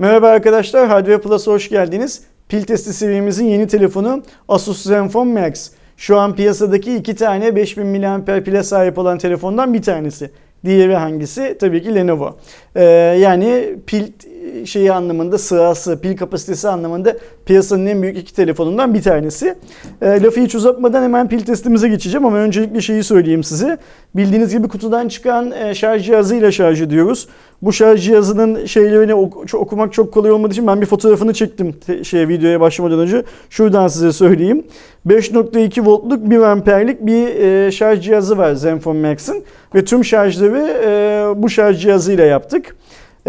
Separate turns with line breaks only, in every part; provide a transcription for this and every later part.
Merhaba arkadaşlar, Hardware Plus'a hoş geldiniz. Pil testi seviyemizin yeni telefonu Asus Zenfone Max. Şu an piyasadaki iki tane 5000 mAh pile sahip olan telefondan bir tanesi. Diğeri hangisi? Tabii ki Lenovo. Ee, yani pil şeyi anlamında sırası, pil kapasitesi anlamında piyasanın en büyük iki telefonundan bir tanesi. E, lafı hiç uzatmadan hemen pil testimize geçeceğim ama öncelikle şeyi söyleyeyim size. Bildiğiniz gibi kutudan çıkan e, şarj cihazıyla şarj ediyoruz. Bu şarj cihazının şeylerini ok- okumak çok kolay olmadığı için ben bir fotoğrafını çektim te- şey videoya başlamadan önce. Şuradan size söyleyeyim. 5.2 voltluk 1 amperlik bir e, şarj cihazı var Zenfone Max'in ve tüm şarjları e, bu şarj cihazıyla yaptık.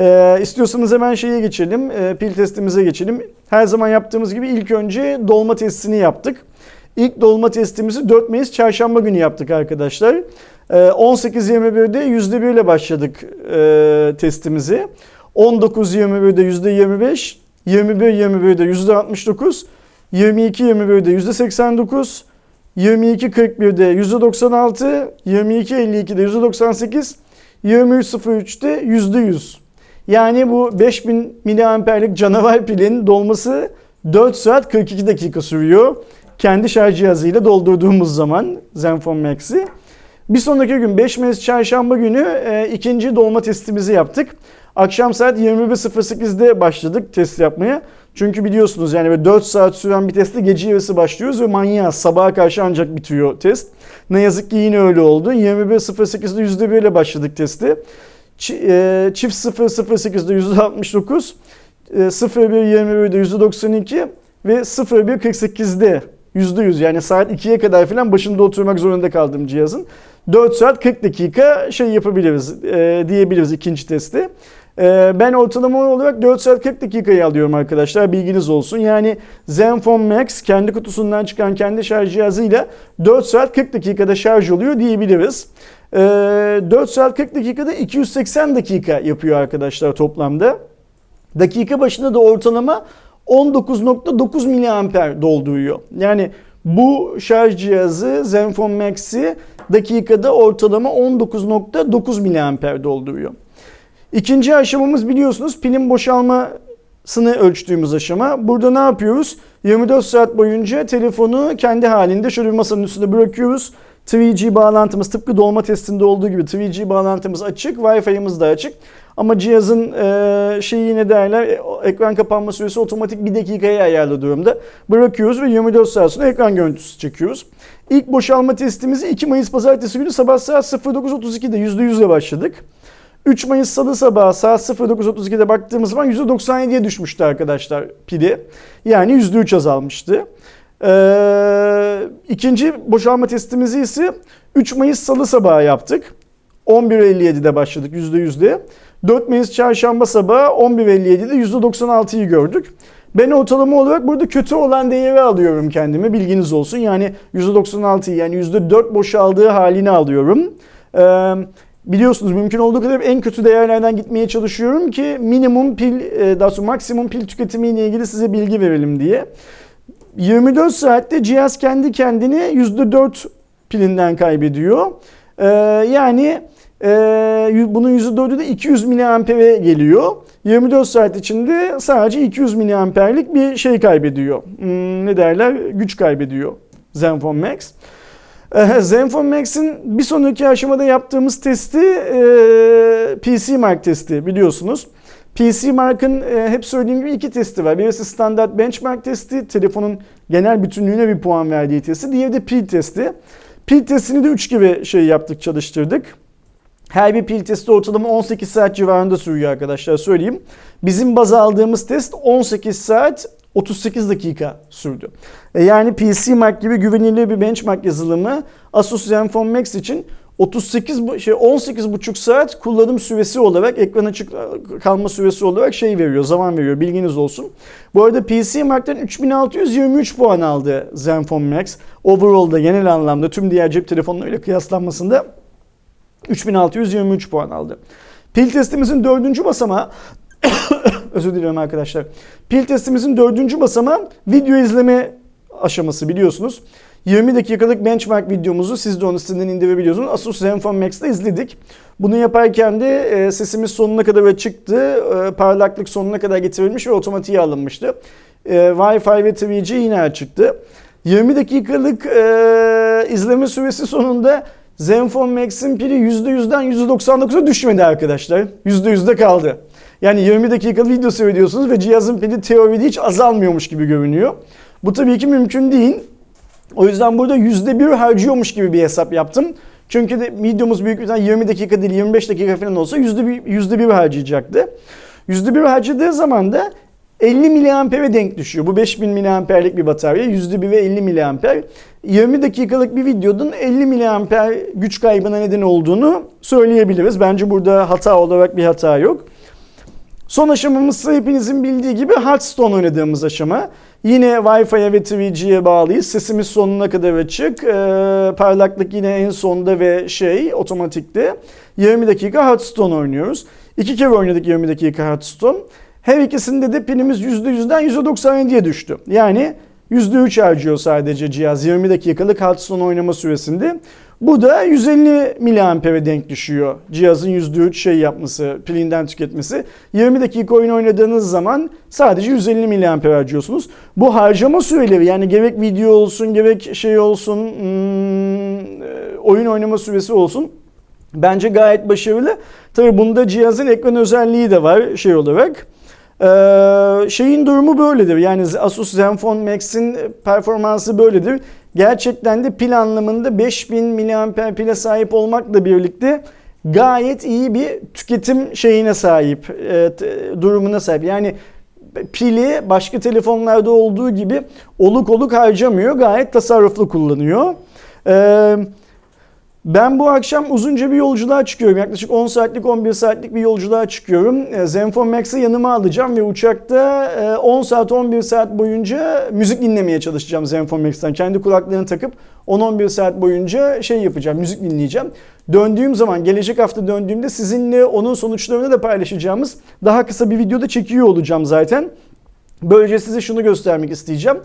Ee, istiyorsanız hemen şeye geçelim, e, pil testimize geçelim. Her zaman yaptığımız gibi ilk önce dolma testini yaptık. İlk dolma testimizi 4 Mayıs çarşamba günü yaptık arkadaşlar. Ee, 18.21'de %1 ile başladık e, testimizi. 19.21'de %25, 21.21'de %69, 22.21'de %89, 22.41'de %96, 22.52'de %98, 23.03'te %100. Yani bu 5000 miliamperlik canavar pilin dolması 4 saat 42 dakika sürüyor. Kendi şarj cihazıyla doldurduğumuz zaman Zenfone Max'i. Bir sonraki gün 5 Mayıs çarşamba günü e, ikinci dolma testimizi yaptık. Akşam saat 21.08'de başladık test yapmaya. Çünkü biliyorsunuz yani böyle 4 saat süren bir testte gece yarısı başlıyoruz ve manyağı sabaha karşı ancak bitiyor test. Ne yazık ki yine öyle oldu. 21.08'de %1 ile başladık testi. E, Çift 0.08'de %69, e, 01.21'de %92 ve 01.48'de %100 yani saat 2'ye kadar falan başında oturmak zorunda kaldım cihazın. 4 saat 40 dakika şey yapabiliriz e, diyebiliriz ikinci testi. E, ben ortalama olarak 4 saat 40 dakikayı alıyorum arkadaşlar bilginiz olsun. Yani Zenfone Max kendi kutusundan çıkan kendi şarj cihazıyla 4 saat 40 dakikada şarj oluyor diyebiliriz. E, 4 saat 40 dakikada 280 dakika yapıyor arkadaşlar toplamda. Dakika başında da ortalama 19.9 miliamper dolduruyor. Yani bu şarj cihazı Zenfone Max'i dakikada ortalama 19.9 miliamper dolduruyor. İkinci aşamamız biliyorsunuz pilin boşalmasını ölçtüğümüz aşama. Burada ne yapıyoruz? 24 saat boyunca telefonu kendi halinde şöyle bir masanın üstünde bırakıyoruz. 3G bağlantımız tıpkı dolma testinde olduğu gibi 3G bağlantımız açık, Wi-Fi'miz de açık. Ama cihazın e, şeyi ne derler, e, ekran kapanma süresi otomatik bir dakikaya ayarlı durumda. Bırakıyoruz ve 24 saat sonra ekran görüntüsü çekiyoruz. İlk boşalma testimizi 2 Mayıs pazartesi günü sabah saat 09.32'de %100 ile başladık. 3 Mayıs salı sabahı saat 09.32'de baktığımız zaman %97'ye düşmüştü arkadaşlar pili. Yani %3 azalmıştı. Ee, ikinci boşalma testimizi ise 3 Mayıs salı sabahı yaptık. 11.57'de başladık %100'de. 4 Mayıs çarşamba sabahı 11.57'de %96'yı gördük. Ben ortalama olarak burada kötü olan değeri alıyorum kendime bilginiz olsun. Yani %96'yı yani %4 boşaldığı halini alıyorum. Ee, biliyorsunuz mümkün olduğu kadar en kötü değerlerden gitmeye çalışıyorum ki minimum pil, e, daha sonra maksimum pil tüketimiyle ilgili size bilgi verelim diye. 24 saatte cihaz kendi kendini %4 pilinden kaybediyor. Ee, yani e, bunun %4'ü de 200 miliampere geliyor. 24 saat içinde sadece 200 miliamperlik bir şey kaybediyor. Hmm, ne derler? Güç kaybediyor Zenfone Max. Zenfone Max'in bir sonraki aşamada yaptığımız testi e, PC Mark testi biliyorsunuz. PC Mark'ın e, hep söylediğim gibi iki testi var. Birisi standart benchmark testi, telefonun genel bütünlüğüne bir puan verdiği testi. Diğeri de pil testi. Pil testini de 3 gibi şey yaptık, çalıştırdık. Her bir pil testi ortalama 18 saat civarında sürüyor arkadaşlar söyleyeyim. Bizim baz aldığımız test 18 saat 38 dakika sürdü. E, Yani PC Mark gibi güvenilir bir benchmark yazılımı Asus Zenfone Max için 38 bu- şey 18 buçuk saat kullanım süresi olarak ekran açık kalma süresi olarak şey veriyor, zaman veriyor. Bilginiz olsun. Bu arada PC Mark'tan 3623 puan aldı Zenfone Max. Overall'da genel anlamda tüm diğer cep telefonlarıyla kıyaslanmasında 3623 puan aldı. Pil testimizin dördüncü basamağı özür dilerim arkadaşlar. Pil testimizin dördüncü basamağı video izleme aşaması biliyorsunuz. 20 dakikalık benchmark videomuzu siz de onu siteden indirebiliyorsunuz. Asus Zenfone Max'te izledik. Bunu yaparken de e, sesimiz sonuna kadar çıktı. E, parlaklık sonuna kadar getirilmiş ve otomatiğe alınmıştı. E, Wi-Fi ve 3G yine açıktı. 20 dakikalık e, izleme süresi sonunda Zenfone Max'in pili %100'den %99'a düşmedi arkadaşlar. %100'de kaldı. Yani 20 dakikalık video seyrediyorsunuz ve cihazın pili teoride hiç azalmıyormuş gibi görünüyor. Bu tabii ki mümkün değil. O yüzden burada %1 harcıyormuş gibi bir hesap yaptım. Çünkü de videomuz büyük bir 20 dakika değil 25 dakika falan olsa %1, %1 harcayacaktı. %1 harcadığı zaman da 50 miliampere denk düşüyor. Bu 5000 miliamperlik bir batarya. %1 ve 50 miliamper. 20 dakikalık bir videonun 50 miliamper güç kaybına neden olduğunu söyleyebiliriz. Bence burada hata olarak bir hata yok. Son aşamamız hepinizin bildiği gibi Hearthstone oynadığımız aşama. Yine Wi-Fi'ye ve 3G'ye bağlıyız. Sesimiz sonuna kadar açık. Ee, parlaklık yine en sonda ve şey otomatikte. 20 dakika Hearthstone oynuyoruz. İki kere oynadık 20 dakika Hearthstone. Her ikisinde de pilimiz %100'den %97'ye düştü. Yani %3 harcıyor sadece cihaz 20 dakikalık Hearthstone oynama süresinde. Bu da 150 miliampere denk düşüyor. Cihazın %3 şey yapması, pilinden tüketmesi. 20 dakika oyun oynadığınız zaman sadece 150 miliamper harcıyorsunuz. Bu harcama süreleri yani gerek video olsun, gerek şey olsun, hmm, oyun oynama süresi olsun. Bence gayet başarılı. Tabii bunda cihazın ekran özelliği de var şey olarak. Ee, şeyin durumu böyledir. Yani Asus Zenfone Max'in performansı böyledir. Gerçekten de pil anlamında 5000 mAh pile sahip olmakla birlikte gayet iyi bir tüketim şeyine sahip, e, durumuna sahip. Yani pili başka telefonlarda olduğu gibi oluk oluk harcamıyor. Gayet tasarruflu kullanıyor. Eee ben bu akşam uzunca bir yolculuğa çıkıyorum. Yaklaşık 10 saatlik 11 saatlik bir yolculuğa çıkıyorum. E, Zenfone Max'ı yanıma alacağım ve uçakta 10 e, saat 11 saat boyunca müzik dinlemeye çalışacağım Zenfone Max'ten. Kendi kulaklarını takıp 10-11 saat boyunca şey yapacağım, müzik dinleyeceğim. Döndüğüm zaman, gelecek hafta döndüğümde sizinle onun sonuçlarını da paylaşacağımız daha kısa bir videoda çekiyor olacağım zaten. Böylece size şunu göstermek isteyeceğim.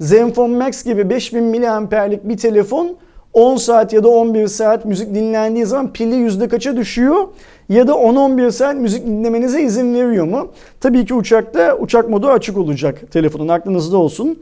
Zenfone Max gibi 5000 mAh'lik bir telefon 10 saat ya da 11 saat müzik dinlendiği zaman pili yüzde kaça düşüyor? Ya da 10-11 saat müzik dinlemenize izin veriyor mu? Tabii ki uçakta uçak modu açık olacak telefonun aklınızda olsun.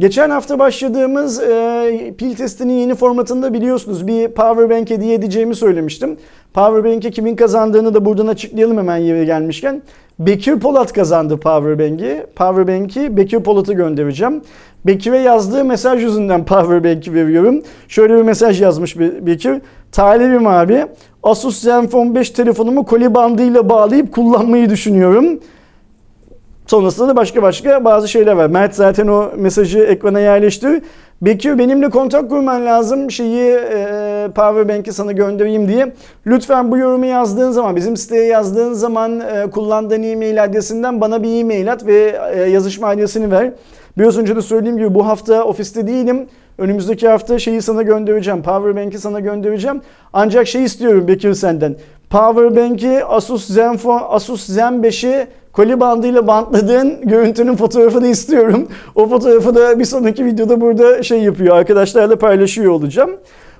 Geçen hafta başladığımız e, pil testinin yeni formatında biliyorsunuz bir powerbank hediye edeceğimi söylemiştim. Powerbank'e kimin kazandığını da buradan açıklayalım hemen yere gelmişken. Bekir Polat kazandı Powerbank'i. Powerbank'i Bekir Polat'a göndereceğim. Bekir'e yazdığı mesaj yüzünden Powerbank'i veriyorum. Şöyle bir mesaj yazmış Bekir. Talibim abi Asus Zenfone 5 telefonumu koli bandıyla bağlayıp kullanmayı düşünüyorum. Sonrasında da başka başka bazı şeyler var. Mert zaten o mesajı ekrana yerleştir. Bekir benimle kontak kurman lazım şeyi e, Powerbank'i sana göndereyim diye. Lütfen bu yorumu yazdığın zaman bizim siteye yazdığın zaman e, kullandığın e-mail adresinden bana bir e-mail at ve e, yazışma adresini ver. Biraz önce de söylediğim gibi bu hafta ofiste değilim. Önümüzdeki hafta şeyi sana göndereceğim. Powerbank'i sana göndereceğim. Ancak şey istiyorum Bekir senden. Powerbank'i Asus Zenfone, Asus Zen 5'i koli bandıyla bantladığın görüntünün fotoğrafını istiyorum. O fotoğrafı da bir sonraki videoda burada şey yapıyor. Arkadaşlarla paylaşıyor olacağım.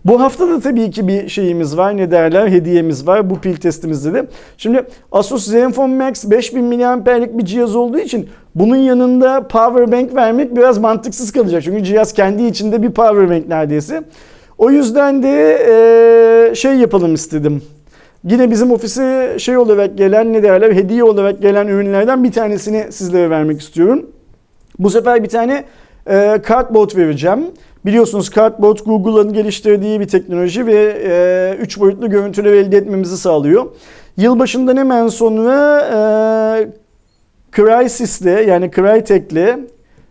Bu hafta da tabii ki bir şeyimiz var. Ne derler? Hediyemiz var. Bu pil testimizde de. Şimdi Asus Zenfone Max 5000 mAh'lik bir cihaz olduğu için bunun yanında power bank vermek biraz mantıksız kalacak. Çünkü cihaz kendi içinde bir power bank neredeyse. O yüzden de ee, şey yapalım istedim. Yine bizim ofise şey olarak gelen ne derler hediye olarak gelen ürünlerden bir tanesini sizlere vermek istiyorum. Bu sefer bir tane e, Cardboard vereceğim. Biliyorsunuz Cardboard Google'ın geliştirdiği bir teknoloji ve 3 e, boyutlu görüntüler elde etmemizi sağlıyor. Yılbaşından hemen sonra e, Crysis'le yani Crytek'le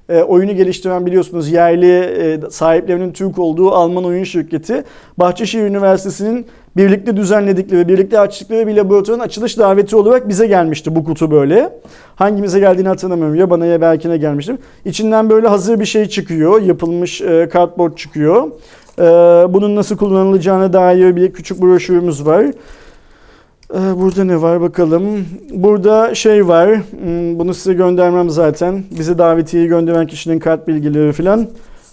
e, oyunu geliştiren biliyorsunuz yerli e, sahiplerinin Türk olduğu Alman oyun şirketi Bahçeşehir Üniversitesi'nin birlikte düzenledikleri, birlikte açtıkları bir laboratuvarın açılış daveti olarak bize gelmişti bu kutu böyle. Hangimize geldiğini hatırlamıyorum. Ya bana ya Berkin'e gelmiştim. İçinden böyle hazır bir şey çıkıyor. Yapılmış e, kartboard çıkıyor. E, bunun nasıl kullanılacağına dair bir küçük broşürümüz var. E, burada ne var bakalım. Burada şey var. Hmm, bunu size göndermem zaten. Bize davetiyeyi gönderen kişinin kart bilgileri falan.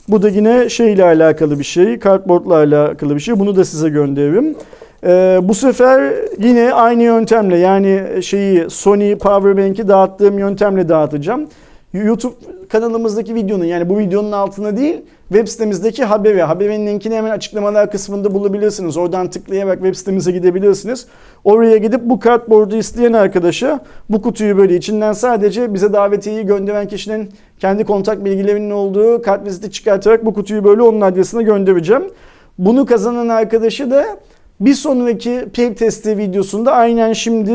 Bu da yine şeyle alakalı bir şey, kartboardla alakalı bir şey. Bunu da size gönderirim. Ee, bu sefer yine aynı yöntemle yani şeyi Sony Powerbank'i dağıttığım yöntemle dağıtacağım. YouTube kanalımızdaki videonun yani bu videonun altına değil web sitemizdeki haberi. Haberin linkini hemen açıklamalar kısmında bulabilirsiniz. Oradan tıklayarak web sitemize gidebilirsiniz. Oraya gidip bu kartboard'u isteyen arkadaşa bu kutuyu böyle içinden sadece bize davetiyeyi gönderen kişinin kendi kontak bilgilerinin olduğu kart viziti çıkartarak bu kutuyu böyle onun adresine göndereceğim. Bunu kazanan arkadaşı da bir sonraki pil testi videosunda aynen şimdi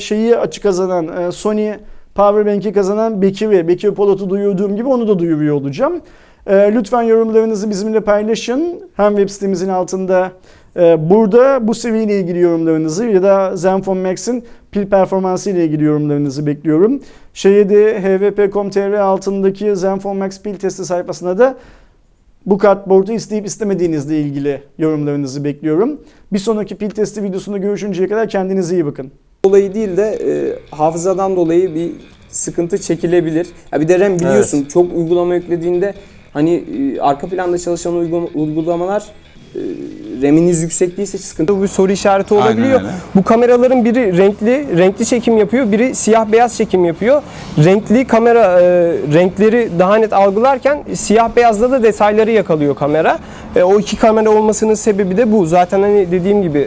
şeyi açık kazanan Sony Powerbank'i kazanan Bekir'i, Bekir Polat'ı duyurduğum gibi onu da duyuruyor olacağım. E, lütfen yorumlarınızı bizimle paylaşın. Hem web sitemizin altında e, burada bu seviyeyle ilgili yorumlarınızı ya da Zenfone Max'in pil performansı ile ilgili yorumlarınızı bekliyorum. Şeye de hvp.com.tr altındaki Zenfone Max pil testi sayfasına da bu kartboard'u isteyip istemediğinizle ilgili yorumlarınızı bekliyorum. Bir sonraki pil testi videosunda görüşünceye kadar kendinize iyi bakın.
Dolayı değil de e, hafızadan dolayı bir sıkıntı çekilebilir. Ya bir de RAM biliyorsun çok uygulama yüklediğinde hani e, arka planda çalışan uygulama- uygulamalar e, RAM'iniz yüksek değilse sıkıntı bu soru işareti
Aynen
olabiliyor.
öyle.
Bu kameraların biri renkli, renkli çekim yapıyor, biri siyah beyaz çekim yapıyor. Renkli kamera e, renkleri daha net algılarken siyah beyazda da detayları yakalıyor kamera. E, o iki kamera olmasının sebebi de bu. Zaten hani dediğim gibi